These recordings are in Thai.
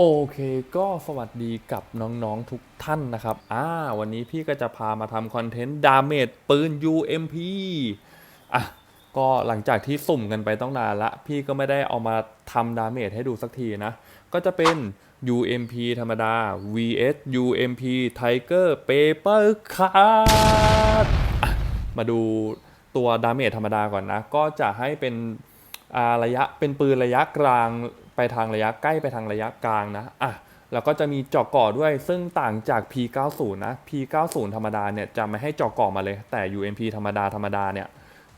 โอเคก็สวัสดีกับน้องๆทุกท่านนะครับอ่าวันนี้พี่ก็จะพามาทำคอนเทนต์ดาเมจปืน UMP อะก็หลังจากที่สุ่มกันไปต้องนานละ พี่ก็ไม่ได้เอามาทำดาเมจให้ดูสักทีนะ ก็จะเป็น UMP ธรรมดา vs UMP Tiger Paper Card มาดูตัวดาเมจธรรมดาก่อนนะ ก็จะให้เป็นระยะเป็นปืนระยะกลาง ไปทางระยะใกล้ไปทางระยะกลางนะอะแล้วก็จะมีเจาะเกาะด้วยซึ่งต่างจาก P90 นะ P90 ธรรมดาเนี่ยจะไม่ให้เจาะเกาะมาเลย แต่ UMP ธรรมดาธรรมดาเนี่ย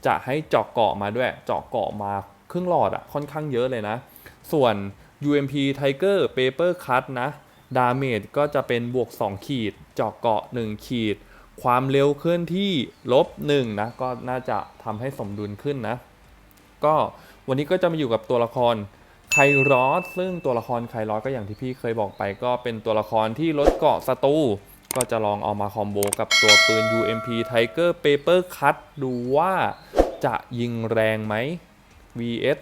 จะให้เจาะเกาะมาด้วยเจาะเกาะมาครึ่งหลอดอะค่อนข้างเยอะเลยนะ ส่วน UMP Tiger Paper Cut นะดาเมจก็จะเป็นบวก 2 ขีดเจาะเกาะ 1 ขีด ความเร็วเคลื่อนที่ลบ1นะก็น่าจะทำให้สมดุลขึ้นนะ ก็วันนี้ก็จะมาอยู่กับตัวละคร ครอสซึ่งตัวละครไครอสก็อย่างที่พี่เคยบอกไป ก็เป็นตัวละครที่ลดเกาะศัตรูก็จะลองเอามาคอมโบกับตัวปืน UMP Tiger Paper Cut ดูว่าจะยิงแรงไหม vs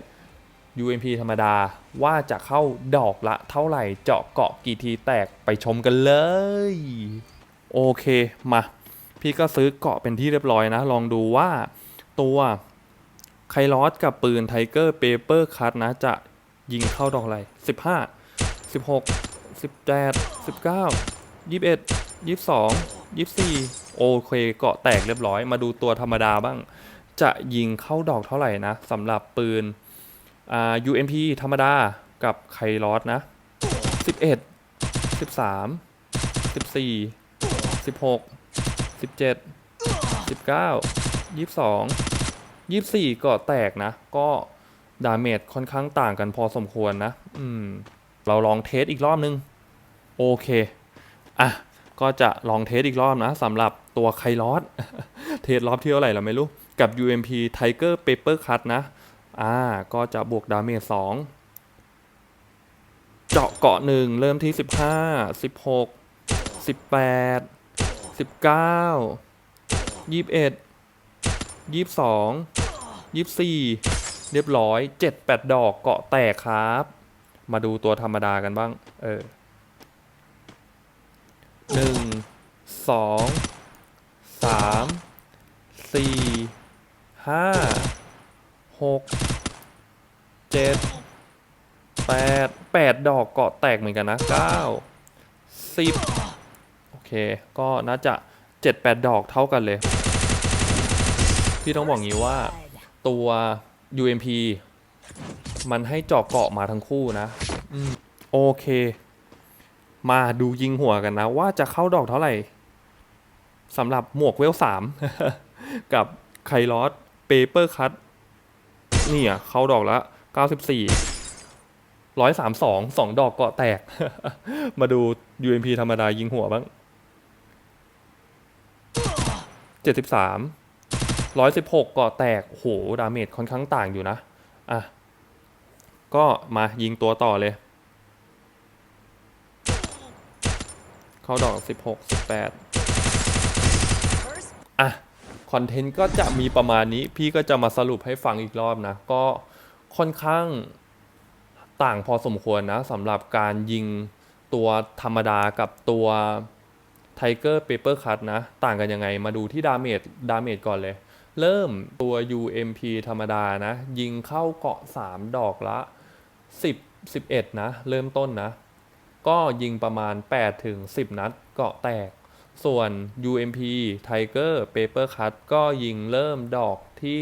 UMP ธรรมดาว่าจะเข้าดอกละเท่าไหร่เจาะเกาะกี่ทีแตกไปชมกันเลย โอเคมา พี่ก็ซื้อเกาะเป็นที่เรียบร้อยนะ ลองดูว่าตัวไคลอสกับปืนไทเกอร์เปเปอร์คัตนะ จะ ยิงเข้าดอกอะไรสิบห้าสิบหกสิบแปดสิบเก้ายี่สิบเอ็ดยี่สิบสองยี่สิบสี่โอเคเกาะแตกเรียบร้อย มาดูตัวธรรมดาบ้าง จะยิงเข้าดอกเท่าไหร่นะสำหรับปืนอ่า UMP ธรรมดากับไคลอสนะสิบเอ็ดสิบสามสิบสี่สิบบเกายี่สิบสองยี่สี่ก็แตกนะ ก็ ดาเมจค่อนข้างต่างกันพอสมควรนะ อืม เราลองเทสอีกรอบนึง โอเค อะ ก็จะลองเทสอีกรอบนะสำหรับตัวไคลอสเทสรอบที่เท่าไหร่เราไม่รู้ กับ UMP Tiger Paper Cut นะ อ่า ก็จะบวกดาเมจ2เจาะเกาะหนึ่งเริ่มที่ 15 16 18 19 21ยี่สิบสองยี่สิบสี่ เรียบร้อยเจ็ดแปดดอกเกาะแตกครับ มาดูตัวธรรมดากันบ้าง เออหนึ่งสองสามสี่ห้าหกเจ็ดแปดแปดดอกเกาะแตกเหมือนกันนะเก้าสิบโอเค ก็น่าจะเจ็ดแปดดอกเท่ากันเลย พี่ต้องบอกงี้ว่าตัว UMP มันให้เจาะเกาะมาทั้งคู่นะอืมโอเค มาดูยิงหัวกันนะ ว่าจะเข้าดอกเท่าไหร่สำหรับหมวกเวลสามกับไคลอสเปเปอร์คัตนี่อะเข้าดอกละเก้าสิบสี่ร้อยสามสองสองดอกเกาะแตก มาดู UMP ธรรมดายิงหัวบ้างเจ็ดสิบสาม ร้อยสิบหกก่อแตกโหดาเมจค่อนข้างต่างอยู่นะ อะ ก็มายิงตัวต่อเลย เข้าดอกสิบหกสิบแปดอะ คอนเทนต์ก็จะมีประมาณนี้ พี่ก็จะมาสรุปให้ฟังอีกรอบนะ ก็ค่อนข้างต่างพอสมควรนะสำหรับการยิงตัวธรรมดากับตัว Tiger Paper Cut นะ ต่างกันยังไงมาดูที่ดาเมจดาเมจก่อนเลย เริ่มตัว UMP ธรรมดานะ ยิงเข้าเกาะ 3 ดอกละ 10 11 นะ เริ่มต้นนะ ก็ยิงประมาณ 8 ถึง 10 นัดเกาะแตก ส่วน UMP Tiger Paper Cut ก็ยิงเริ่มดอกที่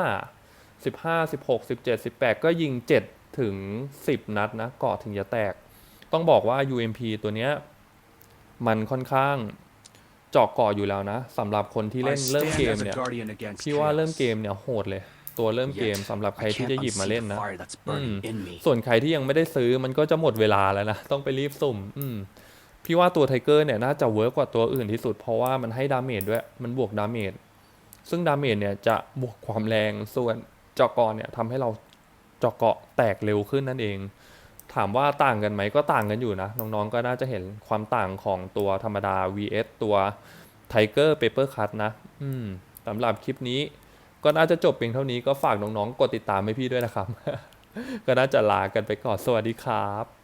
15 15 16 17 18 ก็ยิง 7 ถึง 10 นัดนะเกาะถึงจะแตก ต้องบอกว่า UMP ตัวเนี้ยมันค่อนข้าง เจาะเกาะอยู่แล้วนะสำหรับคนที่เล่นเริ่มเกมเนี่ยพี่ว่าเริ่มเกมเนี่ยโหดเลยตัวเริ่มเกมสำหรับใครที่จะหยิบมาเล่นนะอืมส่วนใครที่ยังไม่ได้ซื้อมันก็จะหมดเวลาแล้วนะ ต้องไปรีบสุ่ม อืม พี่ว่าตัวไทเกอร์เนี่ยน่าจะเวิร์กกว่าตัวอื่นที่สุด เพราะว่ามันให้ดาเมจด้วย มันบวกดาเมจ ซึ่งดาเมจเนี่ยจะบวกความแรง ส่วนเจาะเกาะเนี่ยทำให้เราเจาะเกาะแตกเร็วขึ้นนั่นเอง ถามว่าต่างกันไหมก็ต่างกันอยู่นะ น้องๆก็น่าจะเห็นความต่างของตัวธรรมดา vs ตัว Tiger Paper Cut นะ อืมสำหรับคลิปนี้ก็น่าจะจบเพียงเท่านี้ก็ฝากน้องๆ กดติดตามให้พี่ด้วยนะครับ ก็น่าจะลากันไปก่อนสวัสดีครับ